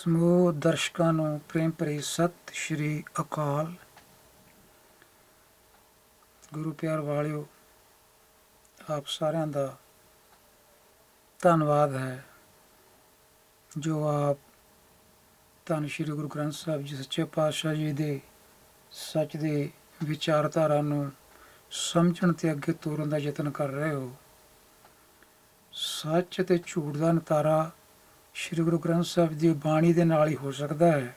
ਸਮੂਹ ਦਰਸ਼ਕਾਂ ਨੂੰ ਪ੍ਰੇਮ ਭਰੀ ਸਤਿ ਸ਼੍ਰੀ ਅਕਾਲ। ਗੁਰੂ ਪਿਆਰ ਵਾਲਿਓ, ਆਪ ਸਾਰਿਆਂ ਦਾ ਧੰਨਵਾਦ ਹੈ, ਜੋ ਆਪ ਧੰਨ ਸ਼੍ਰੀ ਗੁਰੂ ਗ੍ਰੰਥ ਸਾਹਿਬ ਜੀ, ਸੱਚੇ ਪਾਤਸ਼ਾਹ ਜੀ ਦੇ ਸੱਚ ਦੇ ਵਿਚਾਰਧਾਰਾ ਨੂੰ ਸਮਝਣ ਤੇ ਅੱਗੇ ਤੋਰਨ ਦਾ ਯਤਨ ਕਰ ਰਹੇ ਹੋ। ਸੱਚ ਤੇ ਝੂਠ ਦਾ ਨਤਾਰਾ ਸ਼੍ਰੀ ਗੁਰੂ ਗ੍ਰੰਥ ਸਾਹਿਬ ਦੀ ਬਾਣੀ ਦੇ ਨਾਲ ਹੀ ਹੋ ਸਕਦਾ ਹੈ।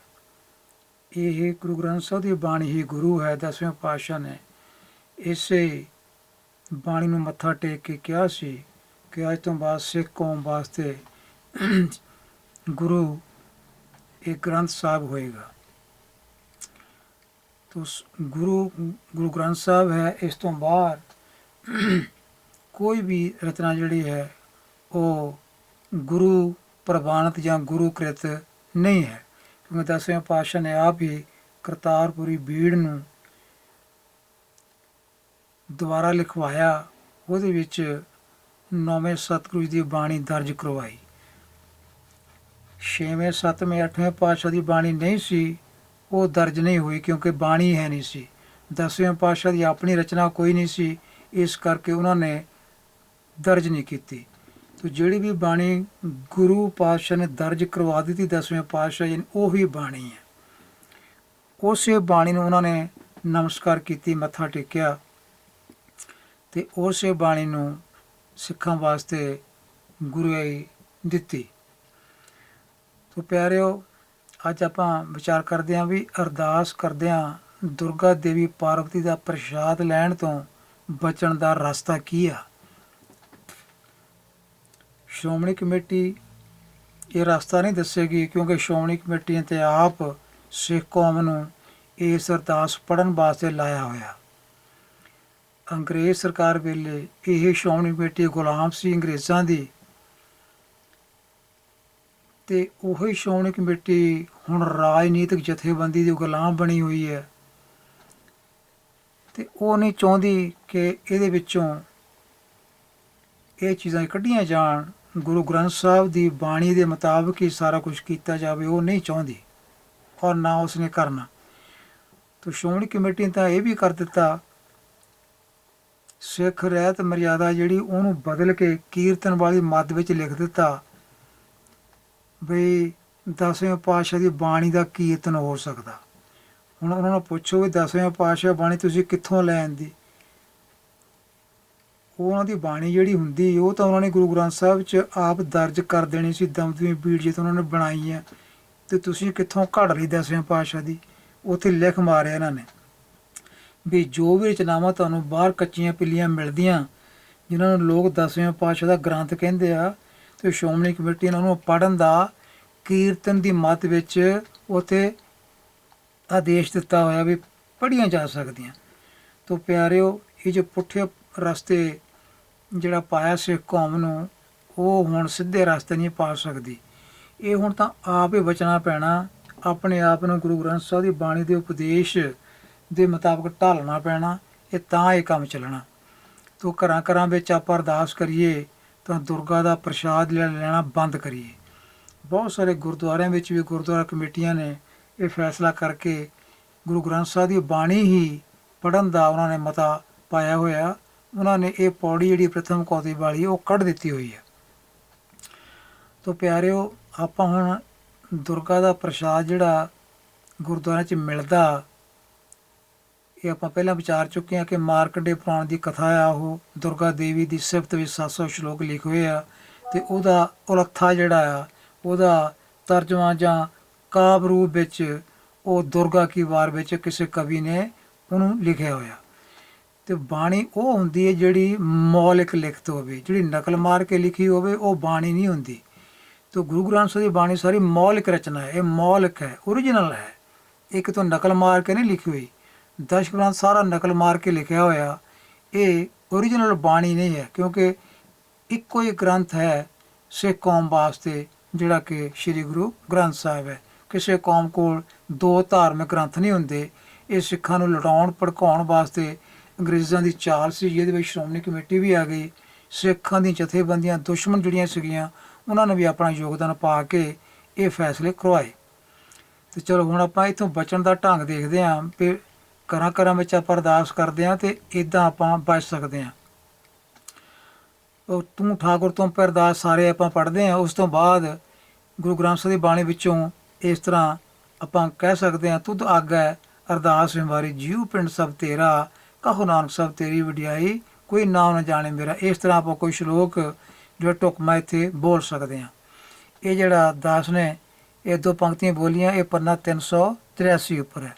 ਇਹ ਗੁਰੂ ਗ੍ਰੰਥ ਸਾਹਿਬ ਦੀ ਬਾਣੀ ਹੀ ਗੁਰੂ ਹੈ, ਦਸਵੇਂ ਪਾਤਸ਼ਾਹ ਨੇ ਇਸੇ ਬਾਣੀ ਨੂੰ ਮੱਥਾ ਟੇਕ ਕੇ ਕਿਹਾ ਸੀ ਕਿ ਅੱਜ ਤੋਂ ਬਾਅਦ ਸਿੱਖ ਕੌਮ ਵਾਸਤੇ ਗੁਰੂ ਇਹ ਗ੍ਰੰਥ ਸਾਹਿਬ ਹੋਏਗਾ। ਤੋ ਗੁਰੂ ਗੁਰੂ ਗ੍ਰੰਥ ਸਾਹਿਬ ਹੈ, ਇਸ ਤੋਂ ਬਾਅਦ ਕੋਈ ਵੀ ਰਚਨਾ ਜਿਹੜੀ ਹੈ, ਉਹ ਗੁਰੂ ਪ੍ਰਵਾਨਿਤ ਜਾਂ ਗੁਰੂ ਕ੍ਰਿਤ ਨਹੀਂ ਹੈ। ਕਿਉਂਕਿ ਦਸਵੇਂ ਪਾਤਸ਼ਾਹ ਨੇ ਆਪ ਹੀ ਕਰਤਾਰਪੁਰੀ ਬੀੜ ਨੂੰ ਦੁਬਾਰਾ ਲਿਖਵਾਇਆ। ਉਹਦੇ ਵਿੱਚ ਨੌਵੇਂ ਸਤਿਗੁਰੂ ਜੀ ਦੀ ਬਾਣੀ ਦਰਜ ਕਰਵਾਈ। ਛੇਵੇਂ, ਸੱਤਵੇਂ, ਅੱਠਵੇਂ ਪਾਤਸ਼ਾਹ ਦੀ ਬਾਣੀ ਨਹੀਂ ਸੀ, ਉਹ ਦਰਜ ਨਹੀਂ ਹੋਈ ਕਿਉਂਕਿ ਬਾਣੀ ਹੈ ਨਹੀਂ ਸੀ। ਦਸਵੇਂ ਪਾਤਸ਼ਾਹ ਦੀ ਆਪਣੀ ਰਚਨਾ ਕੋਈ ਨਹੀਂ ਸੀ, ਇਸ ਕਰਕੇ ਉਹਨਾਂ ਨੇ ਦਰਜ ਨਹੀਂ ਕੀਤੀ। ਤੋ ਜਿਹੜੀ ਵੀ ਬਾਣੀ ਗੁਰੂ ਪਾਤਸ਼ਾਹ ਨੇ ਦਰਜ ਕਰਵਾ ਦਿੱਤੀ ਦਸਵੇਂ ਪਾਤਸ਼ਾਹ ਜੀ ਉਹੀ ਬਾਣੀ ਹੈ। ਉਸੇ ਬਾਣੀ ਨੂੰ ਉਹਨਾਂ ਨੇ ਨਮਸਕਾਰ ਕੀਤੀ, ਮੱਥਾ ਟੇਕਿਆ ਤੇ ਉਸੇ ਬਾਣੀ ਨੂੰ ਸਿੱਖਾਂ ਵਾਸਤੇ ਗੁਰੂ ਦਿੱਤੀ। ਤੋ ਪਿਆਰਿਓ, ਅੱਜ ਆਪਾਂ ਵਿਚਾਰ ਕਰਦੇ ਹਾਂ ਵੀ ਅਰਦਾਸ ਕਰਦੇ ਹਾਂ ਦੁਰਗਾ ਦੇਵੀ ਪਾਰਵਤੀ ਦਾ ਪ੍ਰਸ਼ਾਦ ਲੈਣ ਤੋਂ ਬਚਣ ਦਾ ਰਸਤਾ ਕੀ ਆ? ਸ਼੍ਰੋਮਣੀ ਕਮੇਟੀ ਇਹ ਰਸਤਾ ਨਹੀਂ ਦੱਸੇਗੀ ਕਿਉਂਕਿ ਸ਼੍ਰੋਮਣੀ ਕਮੇਟੀ ਨੇ ਤੇ ਆਪ ਸਿੱਖ ਕੌਮ ਨੂੰ ਇਸ ਅਰਦਾਸ ਪੜਨ ਵਾਸਤੇ ਲਾਇਆ ਹੋਇਆ। ਅੰਗਰੇਜ਼ ਸਰਕਾਰ ਵੇਲੇ ਇਹ ਸ਼੍ਰੋਮਣੀ ਕਮੇਟੀ ਗੁਲਾਮ ਸੀ ਅੰਗਰੇਜ਼ਾਂ ਦੀ। ਤੇ ਉਹੀ ਸ਼੍ਰੋਮਣੀ ਕਮੇਟੀ ਹੁਣ ਰਾਜਨੀਤਿਕ ਜਥੇਬੰਦੀ ਦੀ ਗੁਲਾਮ ਬਣੀ ਹੋਈ ਹੈ। ਤੇ ਉਹ ਨਹੀਂ ਚਾਹੁੰਦੀ ਕਿ ਇਹਦੇ ਵਿੱਚੋਂ ਇਹ ਚੀਜ਼ਾਂ ਕੱਢੀਆਂ ਜਾਣ। ਗੁਰੂ ਗ੍ਰੰਥ ਸਾਹਿਬ ਦੀ ਬਾਣੀ ਦੇ ਮੁਤਾਬਕ ਹੀ ਸਾਰਾ ਕੁਝ ਕੀਤਾ ਜਾਵੇ, ਉਹ ਨਹੀਂ ਚਾਹੁੰਦੀ। ਔਰ ਨਾ ਉਸਨੇ ਕਰਨਾ। ਤੋ ਸ਼੍ਰੋਮਣੀ ਕਮੇਟੀ ਨੇ ਤਾਂ ਇਹ ਵੀ ਕਰ ਦਿੱਤਾ, ਸਿੱਖ ਰਹਿਤ ਮਰਿਆਦਾ ਜਿਹੜੀ ਉਹਨੂੰ ਬਦਲ ਕੇ ਕੀਰਤਨ ਵਾਲੀ ਮੱਦ ਵਿੱਚ ਲਿਖ ਦਿੱਤਾ ਵੀ ਦਸਵੇਂ ਪਾਤਸ਼ਾਹ ਦੀ ਬਾਣੀ ਦਾ ਕੀਰਤਨ ਹੋ ਸਕਦਾ। ਹੁਣ ਉਹਨਾਂ ਨੂੰ ਪੁੱਛੋ ਵੀ ਦਸਵੇਂ ਪਾਤਸ਼ਾਹ ਬਾਣੀ ਤੁਸੀਂ ਕਿੱਥੋਂ ਲੈ ਆਂਦੀ ਉਹਨਾਂ ਦੀ ਬਾਣੀ ਜਿਹੜੀ ਹੁੰਦੀ ਉਹ ਤਾਂ ਉਹਨਾਂ ਨੇ ਗੁਰੂ ਗ੍ਰੰਥ ਸਾਹਿਬ 'ਚ ਆਪ ਦਰਜ ਕਰ ਦੇਣੀ ਸੀ ਦਮਦਮੀ ਬੀੜ ਜੀ ਉਹਨਾਂ ਨੇ ਬਣਾਈ ਹੈ ਤੇ ਤੁਸੀਂ ਕਿੱਥੋਂ ਘੜ ਲਈ ਦਸਵੇਂ ਪਾਤਸ਼ਾਹ ਦੀ? ਉੱਥੇ ਲਿਖ ਮਾਰਿਆ ਇਹਨਾਂ ਨੇ। ਵੀ ਜੋ ਵੀ ਰਚਨਾਵਾਂ ਤੁਹਾਨੂੰ ਬਾਹਰ ਕੱਚੀਆਂ ਪਿੱਲੀਆਂ ਮਿਲਦੀਆਂ, ਜਿਨ੍ਹਾਂ ਨੂੰ ਲੋਕ ਦਸਵੇਂ ਪਾਤਸ਼ਾਹ ਦਾ ਗ੍ਰੰਥ ਕਹਿੰਦੇ ਆ, ਤੇ ਸ਼੍ਰੋਮਣੀ ਕਮੇਟੀ ਨੇ ਉਹਨੂੰ ਪੜਨ ਦਾ ਕੀਰਤਨ ਦੀ ਮੱਤ ਵਿੱਚ ਉਥੇ ਆਦੇਸ਼ ਦਿੱਤਾ ਹੋਇਆ ਵੀ ਪੜੀਆਂ ਜਾ ਸਕਦੀਆਂ। ਤੋ ਪਿਆਰਿਓ, ਇਹ ਜੋ ਪੁੱਠੇ ਰਸਤੇ ਜਿਹੜਾ ਪਾਇਆ ਸਿੱਖ ਕੌਮ ਨੂੰ, ਉਹ ਹੁਣ ਸਿੱਧੇ ਰਸਤੇ ਨਹੀਂ ਪਾ ਸਕਦੀ। ਇਹ ਹੁਣ ਤਾਂ ਆਪ ਹੀ ਬਚਣਾ ਪੈਣਾ। ਆਪਣੇ ਆਪ ਨੂੰ ਗੁਰੂ ਗ੍ਰੰਥ ਸਾਹਿਬ ਦੀ ਬਾਣੀ ਦੇ ਉਪਦੇਸ਼ ਦੇ ਮੁਤਾਬਕ ਢਾਲਣਾ ਪੈਣਾ, ਇਹ ਤਾਂ ਇਹ ਕੰਮ ਚੱਲਣਾ। ਤੋ ਘਰਾਂ ਘਰਾਂ ਵਿੱਚ ਆਪਾਂ ਅਰਦਾਸ ਕਰੀਏ, ਤਾਂ ਦੁਰਗਾ ਦਾ ਪ੍ਰਸ਼ਾਦ ਲੈ ਲੈਣਾ ਬੰਦ ਕਰੀਏ। ਬਹੁਤ ਸਾਰੇ ਗੁਰਦੁਆਰਿਆਂ ਵਿੱਚ ਵੀ ਗੁਰਦੁਆਰਾ ਕਮੇਟੀਆਂ ਨੇ ਇਹ ਫੈਸਲਾ ਕਰਕੇ ਗੁਰੂ ਗ੍ਰੰਥ ਸਾਹਿਬ ਦੀ ਬਾਣੀ ਹੀ ਪੜਨ ਦਾ ਉਹਨਾਂ ਨੇ ਮਤਾ ਪਾਇਆ ਹੋਇਆ। ਉਹਨਾਂ ਨੇ ਇਹ ਪੌੜੀ ਜਿਹੜੀ ਪ੍ਰਥਮ ਕੌਤੀ ਵਾਲੀ, ਉਹ ਕੱਢ ਦਿੱਤੀ ਹੋਈ ਹੈ। ਤੋ ਪਿਆਰਿਓ, ਆਪਾਂ ਹੁਣ ਦੁਰਗਾ ਦਾ ਪ੍ਰਸ਼ਾਦ ਜਿਹੜਾ ਗੁਰਦੁਆਰਿਆਂ 'ਚ ਮਿਲਦਾ, ਇਹ ਆਪਾਂ ਪਹਿਲਾਂ ਵਿਚਾਰ ਚੁੱਕੇ ਹਾਂ ਕਿ ਮਾਰਕੰਡੇ ਪੁਰਾਣ ਦੀ ਕਥਾ ਆ, ਉਹ ਦੁਰਗਾ ਦੇਵੀ ਦੀ ਸਿਫਤ ਵਿੱਚ 700 ਸ਼ਲੋਕ ਲਿਖੇ ਹੋਏ ਆ, ਤੇ ਉਹਦਾ ਉਲੱਥਾ ਜਿਹੜਾ ਆ, ਉਹਦਾ ਤਰਜਮਾ ਜਾਂ ਕਾਵ ਰੂਪ ਵਿੱਚ ਉਹ ਦੁਰਗਾ ਕੀ ਵਾਰ ਵਿੱਚ ਕਿਸੇ ਕਵੀ ਨੇ ਉਹਨੂੰ ਲਿਖਿਆ ਹੋਇਆ। ਤੇ ਬਾਣੀ ਉਹ ਹੁੰਦੀ ਹੈ ਜਿਹੜੀ ਮੌਲਿਕ ਲਿਖਤ ਹੋਵੇ, ਜਿਹੜੀ ਨਕਲ ਮਾਰ ਕੇ ਲਿਖੀ ਹੋਵੇ, ਉਹ ਬਾਣੀ ਨਹੀਂ ਹੁੰਦੀ। ਤੇ ਗੁਰੂ ਗ੍ਰੰਥ ਸਾਹਿਬ ਦੀ ਬਾਣੀ ਸਾਰੀ ਮੌਲਿਕ ਰਚਨਾ ਹੈ, ਇਹ ਮੌਲਿਕ ਹੈ ਓਰੀਜਨਲ ਹੈ। ਇੱਕ ਤੋਂ ਨਕਲ ਮਾਰ ਕੇ ਨਹੀਂ ਲਿਖੀ ਹੋਈ। ਦਸ਼ ਗ੍ਰੰਥ ਸਾਰਾ ਨਕਲ ਮਾਰ ਕੇ ਲਿਖਿਆ ਹੋਇਆ। ਇਹ ਓਰੀਜਨਲ ਬਾਣੀ ਨਹੀਂ ਹੈ, ਕਿਉਂਕਿ ਇੱਕੋ ਹੀ ਗ੍ਰੰਥ ਹੈ ਸਿੱਖ ਕੌਮ ਵਾਸਤੇ, ਜਿਹੜਾ ਕਿ ਸ੍ਰੀ ਗੁਰੂ ਗ੍ਰੰਥ ਸਾਹਿਬ ਹੈ। ਕਿਸੇ ਕੌਮ ਕੋਲ ਦੋ ਧਾਰਮਿਕ ਗ੍ਰੰਥ ਨਹੀਂ ਹੁੰਦੇ। ਇਹ ਸਿੱਖਾਂ ਨੂੰ ਲਟਾਉਣ, ਭੜਕਾਉਣ ਵਾਸਤੇ ਅੰਗਰੇਜ਼ਾਂ ਦੀ ਚਾਲ ਸੀ ਜਿਹਦੇ ਵਿੱਚ ਸ਼੍ਰੋਮਣੀ ਕਮੇਟੀ ਵੀ ਆ ਗਈ। ਸਿੱਖਾਂ ਦੀਆਂ ਜਥੇਬੰਦੀਆਂ, ਦੁਸ਼ਮਣ ਜਿਹੜੀਆਂ ਸੀਗੀਆਂ, ਉਹਨਾਂ ਨੇ ਵੀ ਆਪਣਾ ਯੋਗਦਾਨ ਪਾ ਕੇ ਇਹ ਫੈਸਲੇ ਕਰਵਾਏ। ਤੇ ਚਲੋ ਹੁਣ ਆਪਾਂ ਇਥੋਂ ਬਚਣ ਦਾ ਢੰਗ ਦੇਖਦੇ ਆਂ ਕਿ ਘਰਾਂ ਘਰਾਂ ਵਿੱਚ ਆਪਾਂ ਅਰਦਾਸ ਕਰਦੇ ਆਂ ਤੇ ਇਦਾਂ ਆਪਾਂ ਬਚ ਸਕਦੇ ਆਂ ਉਹ ਤੂੰ ਠਾਕੁਰ ਤੋਂ ਪਰ ਅਰਦਾਸ ਸਾਰੇ ਆਪਾਂ ਪੜ੍ਹਦੇ ਆਂ ਉਸ ਤੋਂ ਬਾਅਦ ਗੁਰੂ ਗ੍ਰੰਥ ਸਾਹਿਬ ਦੀ ਬਾਣੀ ਵਿੱਚੋਂ ਇਸ ਤਰ੍ਹਾਂ ਆਪਾਂ ਕਹਿ ਸਕਦੇ ਆਂ ਤੁਧ ਆਗੈ ਅਰਦਾਸ ਹਮਾਰੀ ਜੀਉ ਪਿੰਡ ਸਭ ਤੇਰਾ ਕਹੋ ਨਾਨਕ ਸਭ ਤੇਰੀ ਵਡਿਆਈ, ਕੋਈ ਨਾਮ ਨਾ ਜਾਣੇ ਮੇਰਾ। ਇਸ ਤਰ੍ਹਾਂ ਆਪਾਂ ਕੋਈ ਸ਼ਲੋਕ ਜਿਹੜਾ ਟੁਕਮਾ ਇੱਥੇ ਬੋਲ ਸਕਦੇ ਆਂ ਇਹ ਜਿਹੜਾ ਦਾਸ ਨੇ, ਇਹ ਦੋ ਪੰਕਤੀਆਂ ਬੋਲੀਆਂ, ਇਹ ਪੰਨਾ 383 ਉੱਪਰ ਹੈ।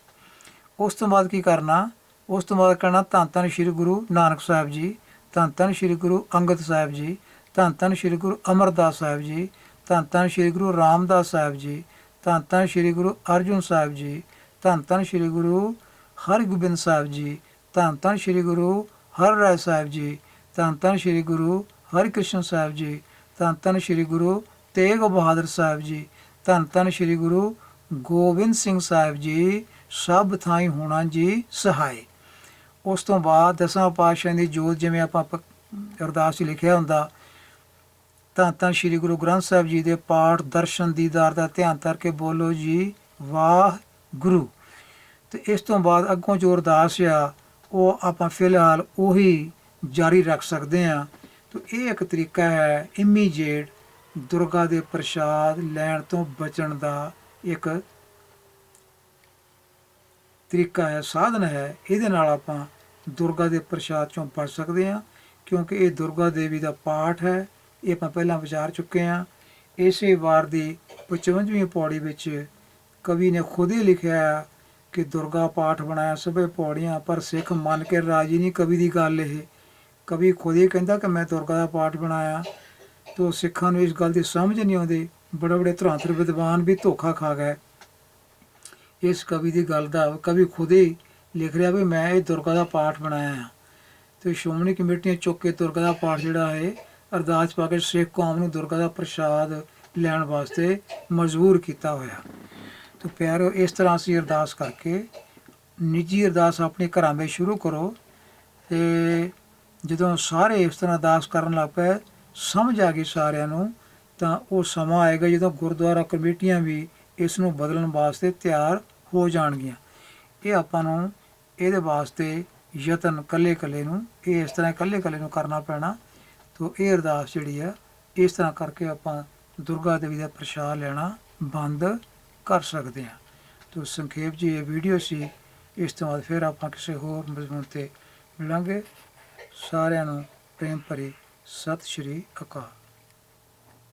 ਉਸ ਤੋਂ ਬਾਅਦ ਕੀ ਕਰਨਾ? ਉਸ ਤੋਂ ਬਾਅਦ ਕਰਨਾ ਧੰਨ ਧੰਨ ਸ੍ਰੀ ਗੁਰੂ ਨਾਨਕ ਸਾਹਿਬ ਜੀ, ਧੰਨ ਧੰਨ ਸ੍ਰੀ ਗੁਰੂ ਅੰਗਦ ਸਾਹਿਬ ਜੀ, ਧੰਨ ਧੰਨ ਸ੍ਰੀ ਗੁਰੂ ਅਮਰਦਾਸ ਸਾਹਿਬ ਜੀ, ਧੰਨ ਧੰਨ ਸ੍ਰੀ ਗੁਰੂ ਰਾਮਦਾਸ ਸਾਹਿਬ ਜੀ, ਧੰਨ ਧੰਨ ਸ੍ਰੀ ਗੁਰੂ ਅਰਜੁਨ ਸਾਹਿਬ ਜੀ, ਧੰਨ ਧੰਨ ਸ੍ਰੀ ਗੁਰੂ ਹਰਗੋਬਿੰਦ ਸਾਹਿਬ ਜੀ ਧੰਨ ਧੰਨ ਸ੍ਰੀ ਗੁਰੂ ਹਰ ਰਾਏ ਸਾਹਿਬ ਜੀ ਧੰਨ ਧੰਨ ਸ੍ਰੀ ਗੁਰੂ ਹਰਿਕ੍ਰਿਸ਼ਨ ਸਾਹਿਬ ਜੀ ਧੰਨ ਧੰਨ ਸ੍ਰੀ ਗੁਰੂ ਤੇਗ ਬਹਾਦਰ ਸਾਹਿਬ ਜੀ ਧੰਨ ਧੰਨ ਸ੍ਰੀ ਗੁਰੂ ਗੋਬਿੰਦ ਸਿੰਘ ਸਾਹਿਬ ਜੀ, ਸਭ ਥਾਈ ਹੋਣਾ ਜੀ ਸਹਾਈ। ਉਸ ਤੋਂ ਬਾਅਦ ਦਸਾਂ ਪਾਤਸ਼ਾਹ ਦੀ ਜੋਤ ਜਿਵੇਂ ਆਪਾਂ ਪ- ਅਰਦਾਸ ਲਿਖਿਆ ਹੁੰਦਾ, ਤਾਂ ਤਾਂ ਸ੍ਰੀ ਗੁਰੂ ਗ੍ਰੰਥ ਸਾਹਿਬ ਜੀ ਦੇ ਪਾਠ ਦਰਸ਼ਨ ਦੀਦਾਰ ਦਾ ਧਿਆਨ ਕਰਕੇ ਬੋਲੋ ਜੀ ਵਾਹ ਗੁਰੂ ਤੇ ਇਸ ਤੋਂ ਬਾਅਦ ਅੱਗੋਂ ਜੋ ਅਰਦਾਸ ਆ ਉਹ ਆਪਾਂ ਫਿਲਹਾਲ ਉਹੀ ਜਾਰੀ ਰੱਖ ਸਕਦੇ ਹਾਂ। ਤੇ ਇਹ ਇੱਕ ਤਰੀਕਾ ਹੈ ਇਮੀਡੀਏਟ ਦੁਰਗਾ ਦੇ ਪ੍ਰਸ਼ਾਦ ਲੈਣ ਤੋਂ ਬਚਣ ਦਾ ਇੱਕ ਤਰੀਕਾ ਹੈ, ਸਾਧਨ ਹੈ। ਇਹਦੇ ਨਾਲ ਆਪਾਂ ਦੁਰਗਾ ਦੇ ਪ੍ਰਸ਼ਾਦ ਚੋਂ ਬਚ ਸਕਦੇ ਹਾਂ, ਕਿਉਂਕਿ ਇਹ ਦੁਰਗਾ ਦੇਵੀ ਦਾ ਪਾਠ ਹੈ। ਇਹ ਆਪਾਂ ਪਹਿਲਾਂ ਵਿਚਾਰ ਚੁੱਕੇ ਹਾਂ। ਇਸੇ ਵਾਰ ਦੀ 55ਵੀਂ ਪੌੜੀ ਵਿੱਚ ਕਵੀ ਨੇ ਖੁਦ ਹੀ ਲਿਖਿਆ ਹੈ ਕਿ ਦੁਰਗਾ ਪਾਠ ਬਣਾਇਆ, ਸਭੇ ਪੌੜੀਆਂ, ਪਰ ਸਿੱਖ ਮੰਨ ਕੇ ਰਾਜੀ ਨਹੀਂ। ਕਵੀ ਦੀ ਗੱਲ ਇਹ। ਕਵੀ ਖੁਦ ਹੀ ਕਹਿੰਦਾ ਕਿ ਮੈਂ ਦੁਰਗਾ ਦਾ ਪਾਠ ਬਣਾਇਆ, ਤੋ ਸਿੱਖਾਂ ਨੂੰ ਇਸ ਗੱਲ ਦੀ ਸਮਝ ਨਹੀਂ ਆਉਂਦੀ। ਬੜੇ ਬੜੇ ਧੁਰੰਤਰ ਵਿਦਵਾਨ ਵੀ ਧੋਖਾ ਖਾ ਗਏ। ਇਸ ਕਵੀ ਦੀ ਗੱਲ ਦਾ ਕਵੀ ਖੁਦ ਹੀ ਲਿਖ ਰਿਹਾ ਵੀ ਮੈਂ ਇਹ ਦੁਰਗਾ ਦਾ ਪਾਠ ਬਣਾਇਆ ਹੈ। ਤੇ ਸ਼੍ਰੋਮਣੀ ਕਮੇਟੀ ਨੇ ਚੁੱਕ ਕੇ ਦੁਰਗਾ ਦਾ ਪਾਠ ਜਿਹੜਾ ਹੈ ਅਰਦਾਸ ਪਾ ਕੇ ਸਿੱਖ ਕੌਮ ਨੂੰ ਦੁਰਗਾ ਦਾ ਪ੍ਰਸ਼ਾਦ ਲੈਣ ਵਾਸਤੇ ਮਜਬੂਰ ਕੀਤਾ ਹੋਇਆ। ਤੇ ਪਿਆਰੋ, ਇਸ ਤਰ੍ਹਾਂ ਅਸੀਂ ਅਰਦਾਸ ਕਰਕੇ ਨਿੱਜੀ ਅਰਦਾਸ ਆਪਣੇ ਘਰਾਂ ਵਿੱਚ ਸ਼ੁਰੂ ਕਰੋ ਤੇ ਜਦੋਂ ਸਾਰੇ ਇਸ ਤਰ੍ਹਾਂ ਅਰਦਾਸ ਕਰਨ ਲੱਗ ਪਏ, ਸਮਝ ਆ ਗਈ ਸਾਰਿਆਂ ਨੂੰ, ਤਾਂ ਉਹ ਸਮਾਂ ਆਏਗਾ ਜਦੋਂ ਗੁਰਦੁਆਰਾ ਕਮੇਟੀਆਂ ਵੀ ਇਸ ਨੂੰ ਬਦਲਣ ਵਾਸਤੇ ਤਿਆਰ ਹੋ ਜਾਣਗੀਆਂ। ਇਹ ਆਪਾਂ ਨੂੰ ਇਹਦੇ ਵਾਸਤੇ ਯਤਨ ਕੱਲੇ ਕੱਲੇ ਨੂੰ, ਇਹ ਇਸ ਤਰ੍ਹਾਂ ਕੱਲੇ ਕੱਲੇ ਨੂੰ ਕਰਨਾ ਪੈਣਾ। ਤੋ ਇਹ ਅਰਦਾਸ ਜਿਹੜੀ ਆ, ਇਸ ਤਰ੍ਹਾਂ ਕਰਕੇ ਆਪਾਂ ਦੁਰਗਾ ਦੇਵੀ ਦਾ ਪ੍ਰਸ਼ਾਦ ਲੈਣਾ ਬੰਦ ਕਰ ਸਕਦੇ ਹਾਂ। ਤੋ ਸੰਖੇਪ ਜੀ, ਇਹ ਵੀਡੀਓ ਸੀ। ਇਸ ਤੋਂ ਬਾਅਦ ਫਿਰ ਆਪਾਂ ਕਿਸੇ ਹੋਰ ਮਜ਼ਮੂਨ ਤੇ ਮਿਲਾਂਗੇ। ਸਾਰਿਆਂ ਨੂੰ ਪ੍ਰੇਮ ਭਰੀ ਸਤਿ ਸ਼੍ਰੀ ਅਕਾਲ।